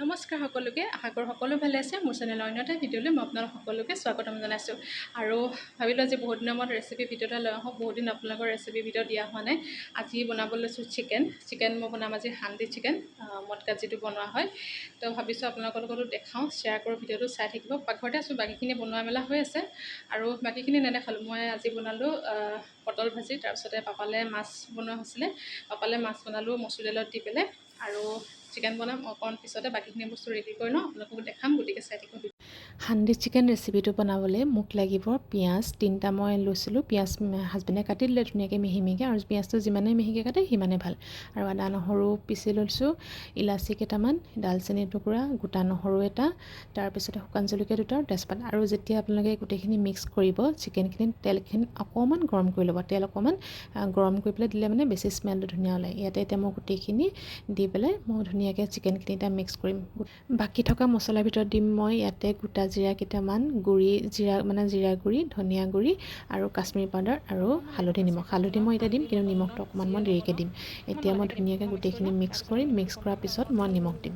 নমস্কাৰ সকলোকে আশা কৰোঁ সকলো ভালে আছে। মোৰ চেনেলৰ অন্য এটা ভিডিঅ'লৈ মই আপোনালোক সকলোকে স্বাগতম জনাইছোঁ। আৰু ভাবিলোঁ আজি বহুত দিনৰ মূৰত ৰেচিপি ভিডিঅ' এটা লৈ আহোঁ। বহুত দিন আপোনালোকৰ ৰেচিপি ভিডিঅ' দিয়া হোৱা নাই। আজি বনাব লৈছোঁ চিকেন চিকেন মই বনাম আজি হান্দি চিকেন মদকাত যিটো বনোৱা হয়। তো ভাবিছোঁ আপোনালোকৰ লগতো দেখাওঁ শ্বেয়াৰ কৰোঁ ভিডিঅ'টো চাই থাকিব। পাকঘৰতে আছোঁ বাকীখিনি বনোৱা মেলা হৈ আছে। আৰু বাকীখিনি নেদেখালোঁ মই আজি বনালোঁ পটল ভাজি। তাৰপিছতে পাপালে মাছ বনোৱা হৈছিলে। পাপালে মাছ বনালোঁ মচুৰ দাইলত দি পেলাই। আৰু চিকেন বনাম অকণ পিছতে বাকীখিনি বস্তু ৰেডি কৰি লওঁ আপোনালোকক দেখাম গতিকে চাই থাকিব হান্দি চিকেন ৰেচিপিটো বনাবলৈ মোক লাগিব পিঁয়াজ তিনিটা মই লৈছিলোঁ পিঁয়াজ হাজবেণ্ডে কাটি দিলে ধুনীয়াকৈ মিহি মিহিকৈ আৰু পিঁয়াজটো যিমানে মিহিকৈ কাটে সিমানে ভাল। আৰু আদা নহৰু পিচি লৈছোঁ ইলাচি কেইটামান ডালচেনি টুকুৰা গোটা নহৰু এটা তাৰপিছতে শুকান জলকীয়া দুটা আৰু তেজপাত। আৰু যেতিয়া আপোনালোকে গোটেইখিনি মিক্স কৰিব চিকেনখিনি তেলখিনি অকণমান গৰম কৰি ল'ব। তেল অকণমান গৰম কৰি পেলাই দিলে মানে বেছি স্মেলটো ধুনীয়া ওলায়। ইয়াতে এতিয়া মই গোটেইখিনি দি পেলাই মই ধুনীয়াকৈ এতিয়া মিক্স কৰিম। বাকী থকা মছলাৰ ভিতৰত দিম মই ইয়াতে গোটা জিৰা কেইটামান গুড়ি জিৰা মানে জিৰা গুড়ি ধনিয়া গুড়ি আৰু কাশ্মীৰী পাউডাৰ আৰু হালধি নিমখ। হালধি মই এতিয়া দিম কিন্তু নিমখটো অকণমান মই দেৰিকৈ দিম। এতিয়া মই ধুনীয়াকৈ গোটেইখিনি মিক্স কৰিম মিক্স কৰাৰ পিছত মই নিমখ দিম।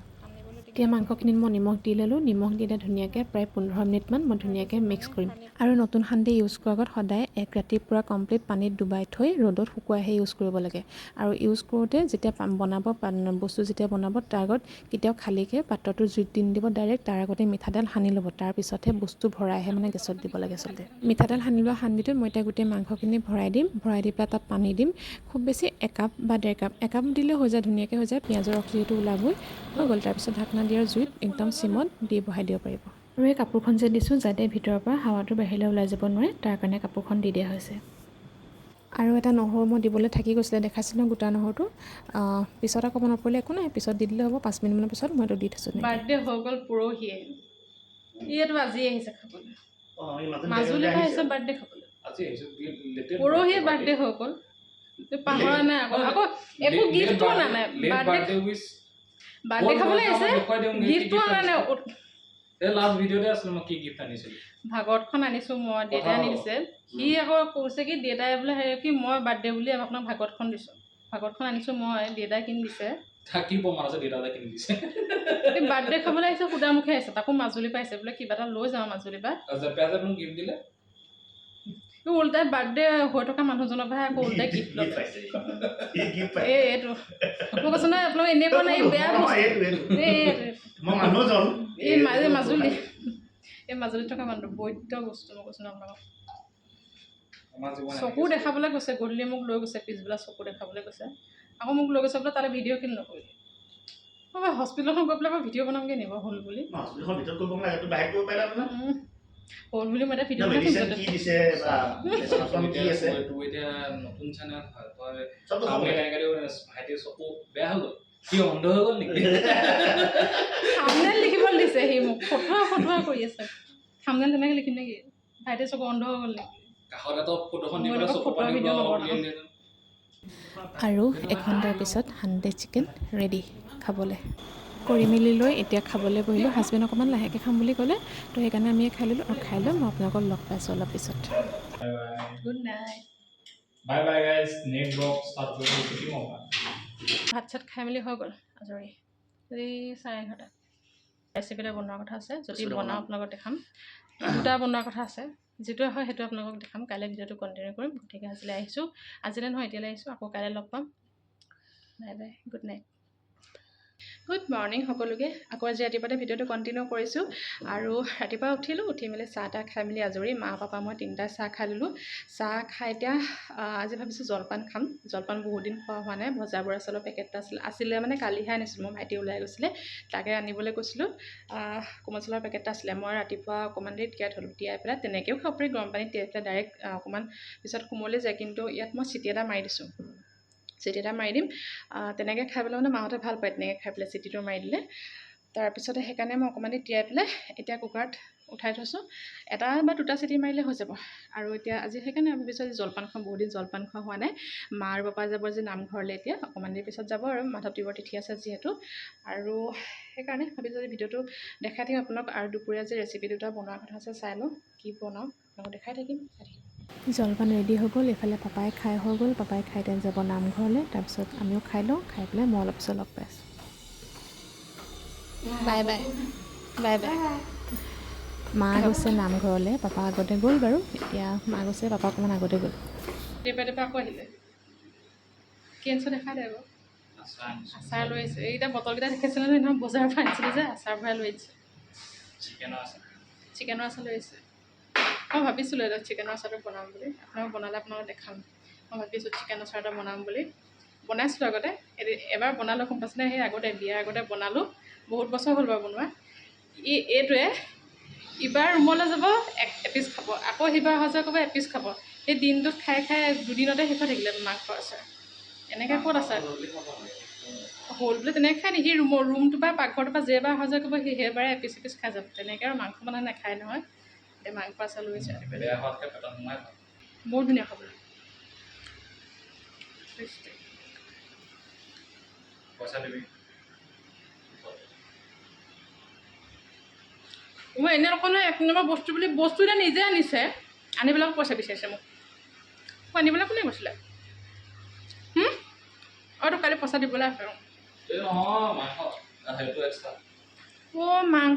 এতিয়া মাংসখিনিত মই নিমখ দি ল'লোঁ। নিমখ দিলে ধুনীয়াকৈ প্ৰায় পোন্ধৰ মিনিটমান মই ধুনীয়াকৈ মিক্স কৰিম। আৰু নতুন সান্দি ইউজ কৰাৰ আগত সদায় এক ৰাতি পূৰা কমপ্লিট পানীত ডুবাই থৈ ৰ'দত শুকুৱাইহে ইউজ কৰিব লাগে। আৰু ইউজ কৰোঁতে যেতিয়া বনাব বস্তু যেতিয়া বনাব তাৰ আগত কেতিয়াও খালীকৈ পাত্ৰটো জুইত দি নিদিব ডাইৰেক্ট তাৰ আগতে মিঠাতেল সানি ল'ব। তাৰপিছতহে বস্তু ভৰাইহে মানে গেছত দিব লাগে আচলতে। মিঠাতেল সানি লোৱা সান্দিটোত মই এতিয়া গোটেই মাংসখিনি ভৰাই দিম। ভৰাই দি পেলাই তাত পানী দিম। খুব বেছি একাপ বা ডেৰ কাপ একাপ দিলে হৈ যায় ধুনীয়াকৈ হৈ যায়। পিঁয়াজৰ যিহেতু ওলাবই। হৈ গ'ল। তাৰপিছত ঢাকনা দিয়াৰ জুইত একদম চিমত দি বহাই দিব পাৰিব। আৰু এই কাপোৰখন যে দিছোঁ যাতে ভিতৰৰ পৰা হাৱাটো বাহিৰলৈ ওলাই যাব নোৱাৰে তাৰ কাৰণে কাপোৰখন দি দিয়া হৈছে। আৰু এটা নহৰু মই দিবলৈ থাকি গৈছিলে দেখাইছিলোঁ গোটা নহৰুটো। পিছত আকৌ মনত পৰিলে একো নাই পিছত দি দিলে হ'ব পাঁচ মিনিটমানৰ পিছত মই এইটো দি থৈছোঁ। বাৰ্থডে হৈ গ'ল পৰহিয়ে। ইয়েতো আজি আহিছে খাবলৈ। মাজুলী মাজুলীৰ পৰা আহিছে। বাৰ্থডে খাবলৈ। পৰহিয়ে বাৰ্থডে। হৈ গ'ল। পাহৰা নাই আকৌ আকৌ একো গিফ্টো অনা নাই। বাৰ্থডে বাৰ্থডে খাবলৈ আহিছে? দেখুৱাই দিওঁ গিফ্টো অনা নাই এই লাষ্ট ভিডিঅ'তে আছিলে মই কি গিফ্ট আনিছিলো। ভাগৱতখন আনিছোঁ মই দেউতাই আনি দিছে। সি আকৌ কৈছে কি দেউতাই বোলে হেৰি কি মই বাৰ্থডে বুলি আপোনাক ভাগৱতখন দিছোঁ। ভাগৱতখন আনিছোঁ মই দেউতাই কিনি দিছে। থাকি প্ৰমাণ আছে দেউতা কিনি দিছে। বাৰ্থডে খাবলৈ আহিছে সুদামুখে আহিছে তাকো মাজুলীৰ পৰা আহিছে। বোলে কিবা এটা লৈ যাওঁ মাজুলীৰ পৰা। গিফ্ট দিলে? এই উল্টাই বাৰ্থডে হৈ থকা মানুহজনৰ পৰাহে আকৌ উল্টাই গিফ্ট পাইছে। এই এইটো। মই কৈছোঁ নহয় আপোনালোক এনেই কোৱা নাই বেয়া মানুহজন। এই মাজে মাজুলী। এই মাজুলীত থকা মানুহটো বৈদ্য বস্তু মই কৈছোঁ নহয় আপোনালোকক। চকু দেখাবলৈ গৈছে গধূলি মোক লৈ গৈছে পিছবেলা চকু দেখাবলৈ গৈছে আকৌ মোক লৈ গৈছে বোলে তালৈ ভিডিঅ' কিনি নকৰিলে মই হস্পিটেলখন গৈ পেলাই মই ভিডিঅ' বনামগৈ নিব হ'ল বুলি? ন, হ'ল বুলি মই এতিয়া ভিডিঅ' বনাম মেডিচিন য'তে- কি দিছে বা কি আছে? তোৰ এতিয়া নতুন চেনেল হয় তই চবটো আমি খবৰ তেনেকৈ দিওঁ, ভাইটিৰ চকু বেয়া হৈ গ'ল সি অন্ধ হৈ গ'ল নেকি? থামনেল লিখিবলৈ দিছে সি মোক। ফটোৱা ফটোৱা কৰি আছে। থামনেল তেনেকৈ লিখিম নেকি? ভাইটি চকু অন্ধ হৈ গ'ল নেকি? কাষত এটা ফটোখন চকু ফটো পানী। আৰু এঘণ্টাৰ পিছত হাণ্ড্ৰেড চিকেন ৰেডি খাবলৈ। কৰি মেলি লৈ এতিয়া খাবলৈ বহিলোঁ হাজবেণ্ড অকণমান লাহেকৈ খাম বুলি ক'লে তো সেইকাৰণে আমি খাই ল'লোঁ আৰু খাই লৈ মই আপোনালোকক লগ পাইছোঁ অলপ পিছত। Good night bye bye guys next blog start কৰিব শিকিম আৰু ভাত চাত খাই মেলি হৈ গ'ল আজৰি। আজি চাৰে এঘাৰটা। ৰেচিপি এটা বনোৱাৰ কথা আছে যদি বনাওঁ। আপোনালোকক দেখাম। দুটা বনোৱাৰ কথা আছে যিটোৱে হয় সেইটো আপোনালোকক দেখাম কাইলৈ ভিডিঅ'টো কণ্টিনিউ কৰিম গতিকে আজিলৈ আহিছোঁ। আজিলৈ নহয় এতিয়ালৈ আহিছোঁ আকৌ কাইলৈ লগ পাম। Bye bye good night good morning সকলোকে। আকৌ আজি ৰাতিপুৱাতে ভিডিঅ'টো কণ্টিনিউ কৰিছোঁ। আৰু ৰাতিপুৱা উঠিলোঁ উঠি মেলি চাহ তাহ খাই মেলি আজৰি। মা পাপা মই তিনিটাই চাহ খাই ল'লোঁ। চাহ খাই এতিয়া আজি ভাবিছোঁ জলপান খাম। জলপান বহুত দিন খোৱা হোৱা নাই। ভজা বৰা চাউলৰ পেকেট এটা আছিলে আছিলে মানে কালিহে আনিছিলোঁ। মই ভাইটি ওলাই গৈছিলে তাকে আনিবলৈ কৈছিলোঁ। কোমল চাউলৰ পেকেট এটা আছিলে। মই ৰাতিপুৱা অকণমান দেৰি তিয়াই থ'লোঁ তিয়াই পেলাই তেনেকৈও খাব পাৰি। গৰম পানীত তিয়াই পেলাই ডাইৰেক্ট অকণমান পিছত কোমলি যায়। কিন্তু ইয়াত মই চিটি এটা মাৰি দিছোঁ। চিটি এটা মাৰি দিম। তেনেকৈ খাই পেলাই মানে মাহঁতে ভাল পায় তেনেকৈ খাই পেলাই চিটিটো মাৰি দিলে। তাৰপিছতে সেইকাৰণে মই অকণমান তিয়াই পেলাই এতিয়া কুকাৰত উঠাই থৈছোঁ। এটা বা দুটা চিটি মাৰিলে হৈ যাব। আৰু এতিয়া আজি সেইকাৰণে ভাবিছোঁ আজি জলপান খাওঁ বহুত দিন জলপান খোৱা হোৱা নাই। মা আৰু পাপা যাব যে নামঘৰলৈ এতিয়া অকণমান দেৰি পিছত যাব আৰু মাধৱদেৱৰ তিথি আছে যিহেতু। আৰু সেইকাৰণে ভাবিছোঁ যে ভিডিঅ'টো দেখাই থাকিম আপোনালোক আৰু দুপৰীয়া যে ৰেচিপি দুটা বনোৱাৰ কথা আছে চাই লওঁ কি বনাওঁ আপোনালোকক দেখাই থাকিম চাই থাকিম। জলপান ৰেডি হৈ গ'ল এইফালে পাপাই খাই হৈ গ'ল পাপাই খাই তেন যাব নামঘৰলৈ তাৰপিছত আমিও খাই লওঁ খাই পেলাই মই অলপ পিছত লগ পাই আছোঁ বাই বাই বাই বাই মা গৈছে নামঘৰলৈ পাপা আগতে গ'ল বাৰু এতিয়া মা গৈছে পাপা অকণমান আগতে গ'ল। টেপা টেপা আকৌ আহিলে। কেঞ্চৰ দেখাই দে আকৌ। আচাৰ লৈ আহিছে। এইকেইটা বটলকেইটা দেখিছিলে নহয় নহয় বজাৰৰ পৰা আনিছিলোঁ যে আচাৰ ভৰাই লৈ আহিছে। চিকেনৰ আছে চিকেনৰ আচাৰ লৈ আহিছে। মই ভাবিছিলোঁ এটা চিকেনৰ আচাৰটো বনাম বুলি। আপোনালোক বনালে আপোনালোকক দেখাম। মই ভাবিছোঁ চিকেন আচাৰ এটা বনাম বুলি। বনাইছিলোঁ আগতে। এদি এবাৰ বনালোঁ গম পাইছিলে সেই আগতে বিয়াৰ আগতে বনালোঁ। বহুত বছৰ হ'ল বাৰু বনোৱা। ই এইটোৱে ইবাৰ ৰুমলৈ যাব এক এপিচ খাব। আকৌ সিবাৰ অহা যোৱা কৰিব এপিচ খাব। সেই দিনটোত খাই খাই দুদিনতে শেষ হৈ থাকিলে মাংস আচাৰ এনেকৈ ক'ত আছে? হ'ল বুলি তেনেকৈ খাই নেকি ৰুমৰ ৰুমটোৰ পৰা পাকঘৰটোৰ পৰা যেইবাৰ অহা যোৱা কৰিব সেই সেইবাৰে এপিচ এপিচ খাই যাব। তেনেকৈ আৰু মাংস বনাই নাখায় নহয়। এতিয়া মাংস আচাৰ লৈ ভাল। বহুত ধুনীয়া খাবলৈ মই এনে নহয় এক নম্বৰ বস্তু বুলি বস্তু এতিয়া নিজে আনিছে আনি পেলাই পইচা বিচাৰিছে মোক। মোক আনিবলৈ কোনে অঁ তোক কালি পইচা দিবলৈ আছে অঁ এই মাংস।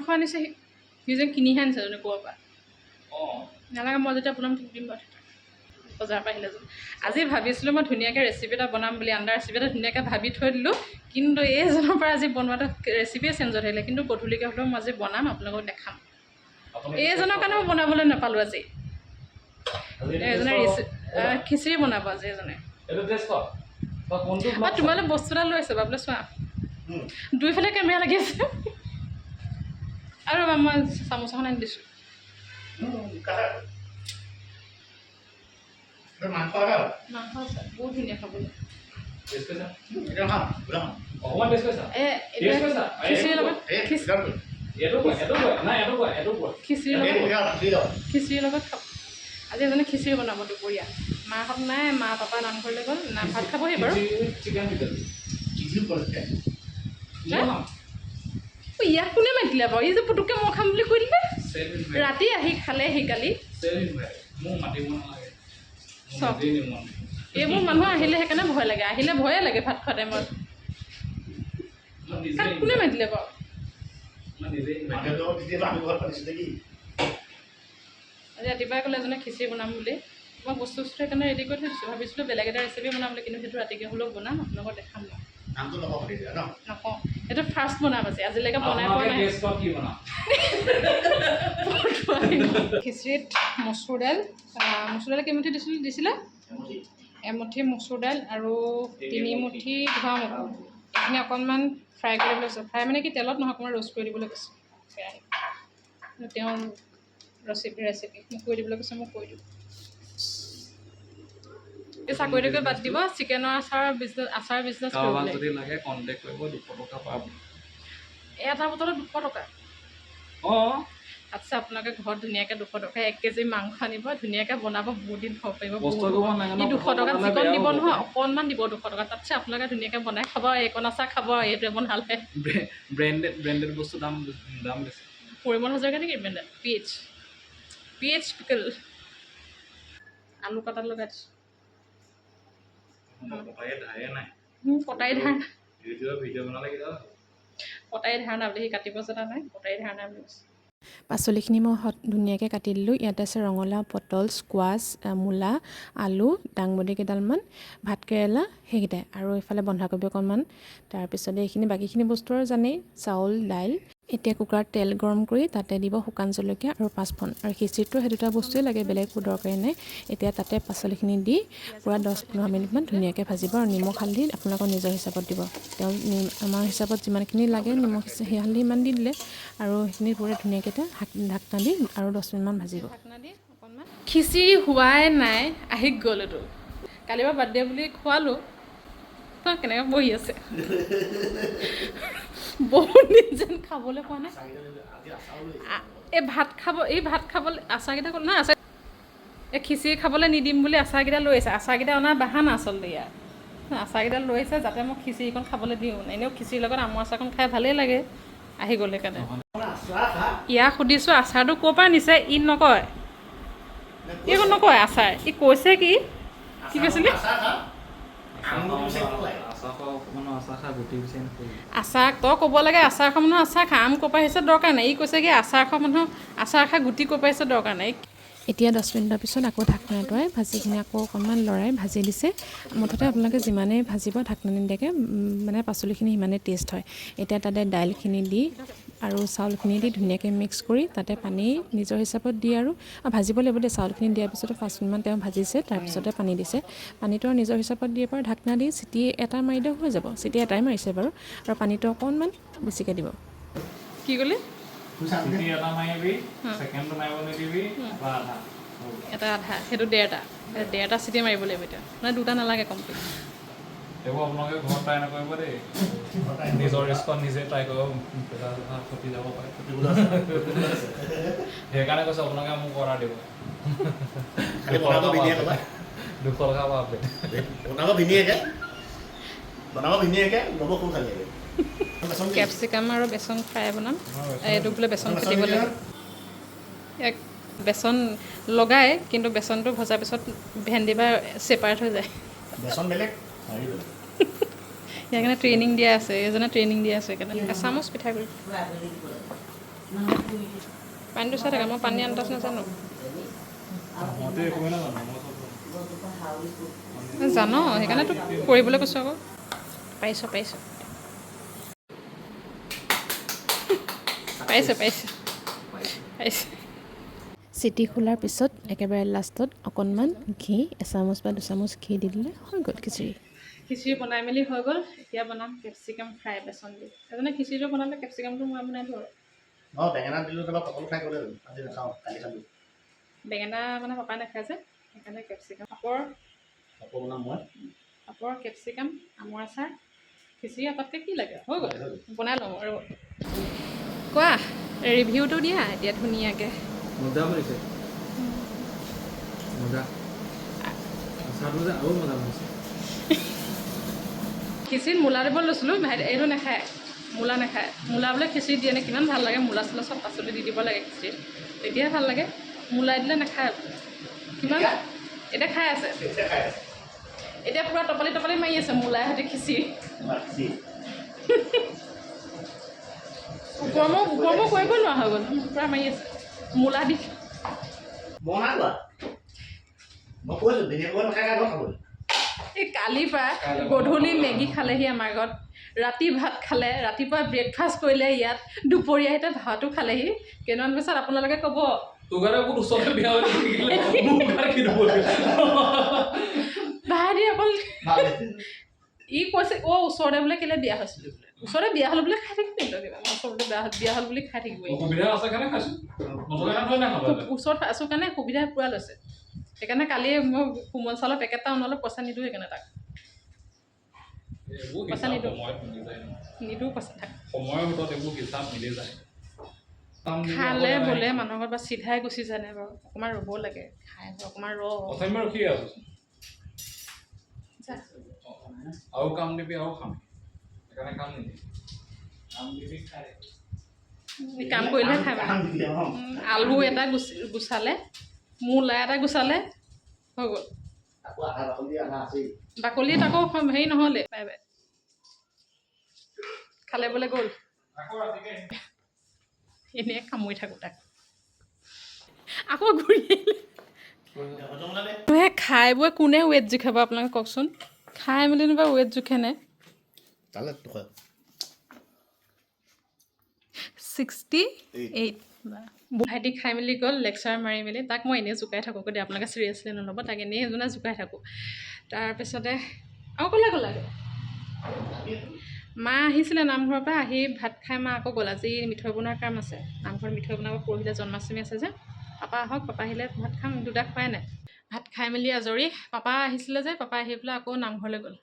আৰু আনিছে সি সি যে কিনিহে আনিছে জানো ক'ৰ পৰা। অঁ নালাগে মই যেতিয়া বনাম তোক দিম বাৰু। বজাৰৰ পৰা আহিলে আজি ভাবিছিলোঁ মই ধুনীয়াকৈ ৰেচিপি এটা বনাম বুলি আণ্ডাৰ ৰেচিপি এটা ধুনীয়াকৈ ভাবি থৈ দিলোঁ। কিন্তু এইজনৰ পৰা আজি বনোৱাটো ৰেচিপিয়ে চেঞ্জ হৈ থাকিলে। কিন্তু গধূলিকৈ হ'লেও মই আজি বনাম আপোনালোকক দেখাম। এইজনৰ কাৰণে মই বনাবলৈ নাপালোঁ আজি। আহ, খিচিৰি বনাব আজি এজনে vlog তোমালৈ বস্তু এটা লৈ আছে বাবলে চোৱা। দুইফালে কেমেৰা লাগি আছে। আৰু মই চামুচ এখন আনি দিছোঁ। মাংস এটা মাংস আছে বহুত ধুনীয়া খাবলৈ taste কৰিছা? এতিয়া খাম বুঢ়া খাম অকণমান টেষ্ট কৰিছা এ Taste এতিয়া কৰিছা? খিচিৰিৰ লগত এই খিচ- গান গৈ। এইটো কোৱা এইটো কোৱা নাই এইটো কোৱা এইটো কোৱা খিচিৰিৰ এই লগত বুঢ়া দি লওক। খিচিৰিৰ লগত খাব আজি এজনে খিচিৰি বনাব দুপৰীয়া মাহঁত নাই মা পাপা নামঘৰলৈ গ'ল না ভাত খাবহি বাৰু ইয়াক কোনে মাতিলে বাৰু এই যে পুটুককৈ মই খাম বুলি কৈ দিলে ৰাতি আহি খালে সি কালি এইবোৰ মানুহ আহিলে সেইকাৰণে ভয় লাগে। আহিলে ভয়ে লাগে ভাত খোৱা টাইমত। কোনে মাতিলে বাৰু? আজি ৰাতিপুৱাই ক'লে এজনে খিচিৰি বনাম বুলি। মই বস্তু বস্তু সেইকাৰণে ৰেডি কৰি থৈ দিছোঁ। ভাবিছিলোঁ বেলেগ এটা ৰেচিপি বনাম বুলি কিন্তু সেইটো ৰাতিকৈ হ'লেও বনাম। আপোনালোকক দেখাম মই নামটো নকওঁ তেতিয়া ন? নকওঁ সেইটো ফাৰ্ষ্ট বনাম আজি। আজিলৈকে বনাই পোৱা নাই। খিচিৰিত মচুৰ দাইল। মচুৰ দাইল কেইমুঠি দিছিল দিছিলে? এমুঠি। মচুৰ দাইল আৰু তিনিমুঠি। ধোৱা মগু। এইখিনি অকণমান ফ্ৰাই কৰিবলৈ কৈছোঁ ফ্ৰাই মানে কি তেলত নহয় অকণমান ৰ'ষ্ট কৰি দিবলৈ কৈছোঁ। কেৰাহীত। তেওঁৰ ৰেচিপি ৰেচিপি মোক কৈ দিবলৈ কৈছে মোক কৈ দিওঁ। এই চাকৰিটোকে বাদ দিব চিকেনৰ আচাৰ বিজনেছ আচাৰ বিজনেছ কৰিবলৈ যদি লাগে কণ্টেক্ট কৰিব দুশ টকা পাব এটা বটলত দুশ টকা। অঁ। আচ্ছা আপোনালোকে ঘৰত ধুনীয়াকৈ দুশ টকা এক কেজি মাংস আনিব ধুনীয়াকৈ বনাব বহুত দিন খাব পাৰিব কৰিব ই দুশ টকাত বনালে চিকন দিব নহয়। অকণমান দিব দুশ টকা তাতছে আপোনালোকে ধুনীয়াকৈ বনাই খাব এইকণ আচাৰ খাব এইটোৱে বনালে। ব্ৰেণ্ডেড ব্ৰেণ্ডেড বস্তু দাম দাম বেছি। পৰিমল হাজৰিকা নেকি ব্ৰেণ্ডত P H P H pickle. আলু কাটাত লগাই দিছোঁ কটাই ধাৰে নাই উম, কটাই ধাৰ ইউটিউবত ভিডিঅ' বনালে কিবা কটাই ধাৰ নাই বুলি সি কাটিব জনা নাই কটাই ধাৰ নাই বুলি কৈছে পাচলিখিনি মই হত ধুনীয়াকৈ কাটি দিলোঁ। ইয়াতে আছে ৰঙালাও পটল স্কোৱাছ আ, মূলা আলু দাংবডি কেইডালমান ভাতকেৰেলা সেইকেইটাই। আৰু এইফালে বন্ধাকবি অকণমান। তাৰপিছতে এইখিনি বাকীখিনি বস্তু আৰু জানেই চাউল দাইল। এতিয়া কুকাৰত তেল গৰম কৰি তাতে দিব শুকান জলকীয়া আৰু পাঁচফোৰণ। আৰু খিচিৰিটো সেই দুটা বস্তুৱেই লাগে বেলেগ একো দৰকাৰী নাই এতিয়া তাতে পাচলিখিনি দি পূৰা দহ পোন্ধৰ মিনিটমান ধুনীয়াকৈ ভাজিব আৰু নিমখ হালধি আপোনালোকৰ নিজৰ হিচাপত দিব। তেওঁ নি- আমাৰ হিচাপত যিমানখিনি লাগে নিমখ হিচা- সেই হালধি ইমান দি দিলে আৰু সেইখিনি পূৰা ধুনীয়াকৈ ঢাকনা দি আৰু দহ মিনিটমান ভাজিব। খিচিৰি হোৱাই নাই আহি গ'ল এইটো। কালিৰ পৰা বাৰ্থডে বুলি খোৱালোঁ। কেনেকৈ বহি আছে? বহুত দিন যেন খাবলৈ পোৱা নাই। এই ভাত খাব এই ভাত খাবলৈ আচাৰকেইটা ক'ল নহয় আচাৰ এই খিচিৰি খাবলৈ নিদিম বুলি আচাৰকেইটা লৈ আহিছে। আচাৰকেইটা অনাৰ বাহানা আচলতে ইয়াৰ। আচাৰকেইটা লৈ আহিছে যাতে মই খিচিৰিকণ খাবলৈ দিওঁ। এনেও খিচিৰিৰ লগত আমৰ আচাৰকণ খাই ভালেই লাগে আহি গ'ল সেইকাৰণে ইয়াক সুধিছোঁ আচাৰটো ক'ৰ পৰা নিছে? ই নকয়। ই নকয় আচাৰ। ই কৈছে কি? কি কৈছিলি? আচাৰ তই ক'ব লাগে আচাৰ খোৱা মানুহ আচাৰ খা আম ক'ৰ পৰা আহিছে দৰকাৰ নাই। ই কৈছে কি আচাৰ খোৱা মানুহ আচাৰ খা গুটি ক'ৰ পৰা আহিছে দৰকাৰ নাই। এতিয়া দহ মিনিটৰ পিছত আকৌ ঢাকনা আঁতৰাই ভাজিখিনি আকৌ অকণমান লৰাই ভাজি দিছে। মুঠতে আপোনালোকে যিমানেই ভাজিব ঢাকনা নিদিয়াকৈ মানে পাচলিখিনি সিমানেই টেষ্ট হয়। এতিয়া তাতে দাইলখিনি দি আৰু চাউলখিনি দি ধুনীয়াকৈ মিক্স কৰি তাতে পানী নিজৰ হিচাপত দি আৰু ভাজিব লাগিব দেই চাউলখিনি দিয়াৰ পিছতে পাঁচ মিনিটমান তেওঁ ভাজিছে তাৰপিছতে পানী দিছে। পানীটো নিজৰ হিচাপত দিয়ে বাৰু ঢাকনা দি চিটি এটা মাৰি দিয়ক হৈ যাব, চিটি এটাই মাৰিছে বাৰু। আৰু পানীটো অকণমান বেছিকৈ দিব। কি ক'লি? চিটি এটা মাৰিবি ছেকেণ্ডটো মাৰিব নিদিবি বা আধা হ'ল। এটা আধা সেইটো ডেৰটা ডেৰটা চিটি মাৰিব লাগিব এতিয়া। মানে দুটা নালাগে কমপ্লিট এইবোৰ আপোনালোকে ঘৰত ট্ৰাই নকৰিব দেই। নিজৰ ৰিস্কত নিজে ট্ৰাই কৰিব পেটা চেটা ফুটি যাব পাৰে। সেইকাৰণে কৈছোঁ আপোনালোকে মোক অৰ্ডাৰ দিব। খালি বনাব ভিনিয়ে ক'বা দুশ টকা পাব বনাব ভিনিয়েকে বনাব ভিনিয়েকে ল'ব খুব ভাল লাগে বেচন কি? কেপচিকাম আৰু বেচন ফ্ৰাই বনাম। এইটো বোলে বেচন কাটিব নিদিয়ে লাগে। এক বেচন লগাই কিন্তু বেচনটো ভজাৰ পিছত ভেন্দি বা ছেপাৰেট হৈ যায়। বেচন বেলেগ? হেৰি বেলেগ। সেইকাৰণে ট্ৰেইনিং দিয়া আছে এইজনে ট্ৰেইনিং দিয়া আছে সেইকাৰণে। এচামুচ পিঠাগুড়ি পানীটো চাই থাকে মই পানী আন্দাজ নাজানো। জানো সেইকাৰণেতো কৰিবলৈ কৈছোঁ আকৌ। পাৰিছোঁ পাৰিছোঁ। পাৰিছোঁ পাৰিছোঁ চিটি খোলাৰ পিছত একেবাৰে লাষ্টত অকণমান ঘি এচামুচ বা দুচামুচ ঘি দি দিলে হৈ গ'ল খিচিৰি। খিচিৰি বনাই মেলি হৈ গ'ল। এতিয়া বনাম কেপচিকাম ফ্ৰাই বেচন দি। এজনে খিচিৰিটো বনালে কেপচিকামটো মই বনাই আৰু। অঁ বেঙেনা দিলোঁ তাৰপৰা পটল ফ্ৰাই কৰিলে হ'ল। আজি নাখাওঁ কালি খালোঁ বেঙেনা মানে পাপাই নাখায় যে সেইকাৰণে কেপচিকাম। পাপৰ আকৌ বনাম মই। পাপৰ কেপচিকাম আমৰ আচাৰ। খিচিৰি এটাতকৈ কি লাগে? হৈ গ'ল। হৈ গ'ল। বনাই লওঁ আৰু। কোৱা? ৰিভিউটো দিয়া এতিয়া ধুনীয়াকৈ। খিচিৰিত মূলা দিব লৈছিলোঁ ভাইটি এইটো নাখায় মূলা নাখায়। মূলা বোলে খিচিৰিত দিয়ে নে কিমান ভাল লাগে মূলা চূলা চব পাচলি দি দিব লাগে খিচিৰিত তেতিয়াহে ভাল লাগে মূলা দিলে নাখায় কিমান? এতিয়া খাই আছে। এতিয়া পূৰা টপালি টপালি মাৰি আছে মূলাই সৈতে খিচিৰি মোৰ কৰিব নোৱাৰা হৈ গ'ল। পূৰা মাৰি আছে। মূলা দি। এই কালিৰ পৰা গধূলি মেগী খালেহি আমাৰ ঘৰত। ৰাতি ভাত খালে ৰাতিপুৱা ব্ৰেকফাষ্ট কৰিলে ইয়াত। দুপৰীয়া এতিয়া ভাতো খালেহি। কেইদিনমান পিছত আপোনালোকে ক'ব। দিব ভাইটি অকল ই কৈছে অ' ওচৰতে বোলে কেলৈ বিয়া হৈছিলোঁ বোলে? ওচৰতে বিয়া হ'ল বোলে খাই থাকিব কিবা। ওচৰতে বিয়া হ'ল বুলি খাই থাকিব। ওচৰত আছোঁ কাৰণে সুবিধা পূৰা লৈছে। সেইকাৰণে কালি মই কোমল চাউলৰ পেকেট এটা অনালে পইচা নিদিওঁ সেইকাৰণে তাক। পইচা নিদিওঁ। নিদিওঁ পইচা খালে বোলে। মানুহৰ ঘৰত বা চিধাই গুচি নাই বাৰু? অকণমান ৰ'ব লাগে। খাই অকণমান ৰ। আৰু কাম দিবি আৰু খাম। কাম দিবি খাই কাম কৰিলেহে আলু এটা গুচি গুচালে মূলা এটা গুচালে হৈ গ'ল। বাকলিত আকৌ হেৰি নহ'লে। Bye bye. খালে বোলে গ'ল। এনেই কামুৰি থাকোঁ তাক। আকৌ ঘূৰি আহিলে। খাই বৈ কোনে ৱেট জোখাব আপোনালোকে কওকচোন। খাই মেলি বা ৱেট জোখে তালে দুশ ছিক্সটি এইট ভাইটি খাই মেলি গ'ল লেকচাৰ মাৰি মেলি। তাক মই এনেই জোকাই থাকোঁ দেই আপোনালোকে চিৰিয়াছলি নল'ব তাক এনেই এজনে জোকাই থাকোঁ। তাৰপিছতে আৰু ক'লে গ'লাগৈ মা আহিছিলে নামঘৰৰ পৰা আহি ভাত খাই মা আকৌ গ'ল। আজি মিঠৈ বনোৱাৰ কাম আছে। নামঘৰত মিঠৈ বনাব পৰহিলে জন্মাষ্টমী আছে যে। পাপা আহক পাপা আহিলে ভাত খাম দুটা খোৱাই নাই। ভাত খাই মেলি আজৰি। পাপা আহিছিলে যে পাপা আহি পেলাই আকৌ নামঘৰলৈ গ'ল।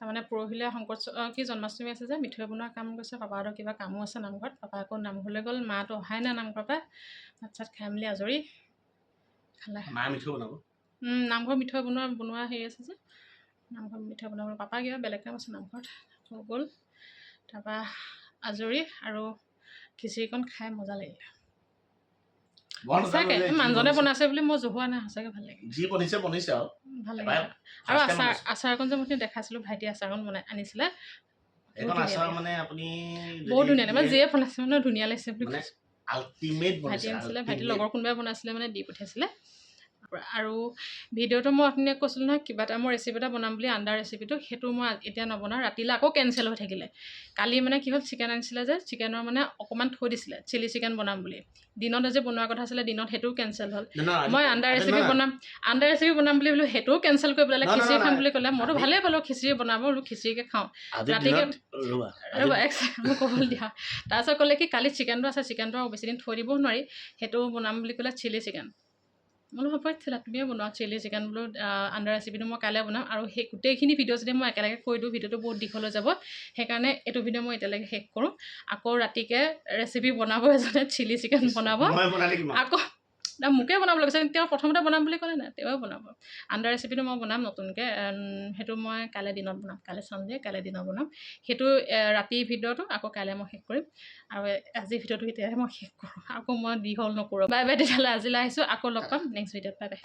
তাৰমানে পৰহিলে শংকৰ কি জন্মাষ্টমী আছে যে মিঠৈ বনোৱাৰ কাম গৈছে পাপাহঁতৰ কিবা কামো আছে নামঘৰত। পাপা আকৌ নামঘৰলৈ গ'ল মাটো অহাই নাই নামঘৰৰ পৰা। ভাত চাত খাই মেলি আজৰি। খালে। নামঘৰ মিঠৈ বনোৱা বনোৱা হেৰি আছে যে নামঘৰ মিঠৈ বনাব পাপা কিবা বেলেগ কাম আছে নামঘৰত। গ'ল। তাৰপৰা আজৰি আৰু খিচিৰিকণ খাই মজা লাগিলে। সঁচাকৈ নাজানো যে যি মানুহজনে বনিছে- বনাইছে বুলি মই জহোৱা নাই সঁচাকৈ ভাল লাগে। যি বনিছে বনিছে আৰু। ভাল লাগে। এবাৰ আৰু first time আচাৰ বনাইছো। আচাৰকণ যে মই দেখাইছিলোঁ ভাইটি আচাৰকণ বনাই আনিছিলে। এইখন বহুত আচাৰ ধুনীয়া মানে আপুনি বহুত ধুনীয়া লাগে। মানে যিয়ে বনাইছে মানে ধুনীয়া লাগিছে বুলি মানে কৈছে। আল্টিমেট ভাইটি বনিছে আনিছিলে ভাইটিৰ ultimate। লগৰ কোনোবাই বনাইছিলে মানে দি পঠিয়াইছিলে। আৰু ভিডিঅ'টো মই আপুনি কৈছিলোঁ নহয় কিবা এটা মই ৰেচিপি এটা বনাম বুলি আণ্ডাৰ ৰেচিপিটো সেইটো মই এতিয়া নবনাওঁ ৰাতিলৈ আকৌ কেঞ্চেল হৈ থাকিলে। কালি মানে কি হ'ল চিকেন আনিছিলে যে চিকেনৰ মানে অকণমান থৈ দিছিলে চিলি চিকেন বনাম বুলি। দিনত আজি বনোৱাৰ কথা আছিলে দিনত সেইটোও কেঞ্চেল হ'ল। মই আণ্ডাৰ ৰেচিপি বনাম আণ্ডাৰ ৰেচিপি বনাম বুলি বোলো সেইটোও কেঞ্চেল কৰি পেলালে খিচিৰি খাম। বুলি ক'লে। মইতো ভালেই পালোঁ খিচিৰি বনাব বোলো খিচিৰিকে খাওঁ। ৰাতিকে- ৰ'বা মোক ক'বলৈ দিয়া। তাৰপিছত ক'লে কি কালি চিকেনটো আছে চিকেনটো আৰু বেছি দিন থৈ দিবও নোৱাৰি সেইটো বনাম বুলি ক'লে চিলি চিকেন বোলো হ'ব তেতিয়াহ'লে তুমিয়ে বনোৱা চিলি চিকেন বোলো আণ্ডাৰ ৰেচিপিটো মই কাইলৈ বনাম আৰু সেই গোটেইখিনি ভিডিঅ' যদি মই একেলগে কৈ দিওঁ ভিডিঅ'টো বহুত দীঘল হৈ যাব। সেইকাৰণে এইটো ভিডিঅ' মই এতিয়ালৈকে শেষ কৰোঁ। আকৌ ৰাতিকে ৰেচিপি বনাব এজনে চিলি চিকেন বনাব। আকৌ না মোকে বনাব লাগিছে তেওঁ প্ৰথমতে বনাম বুলি ক'লে নাই তেওঁৱে বনাব। আণ্ডাৰ ৰেচিপিটো মই বনাম নতুনকৈ সেইটো মই কাইলৈ দিনত বনাম কাইলৈ চানডে কাইলৈ দিনত বনাম। সেইটো ৰাতিৰ ভিডিঅ'টো আকৌ কাইলৈ মই শেষ কৰিম। আৰু আজিৰ ভিডিঅ'টো এতিয়াহে মই শেষ কৰোঁ আকৌ মই দীঘল নকৰোঁ। বাই বাই তেতিয়াহ'লে আজিলৈ আহিছোঁ আকৌ লগ পাম নেক্সট ভিডিঅ'ত বাই বাই।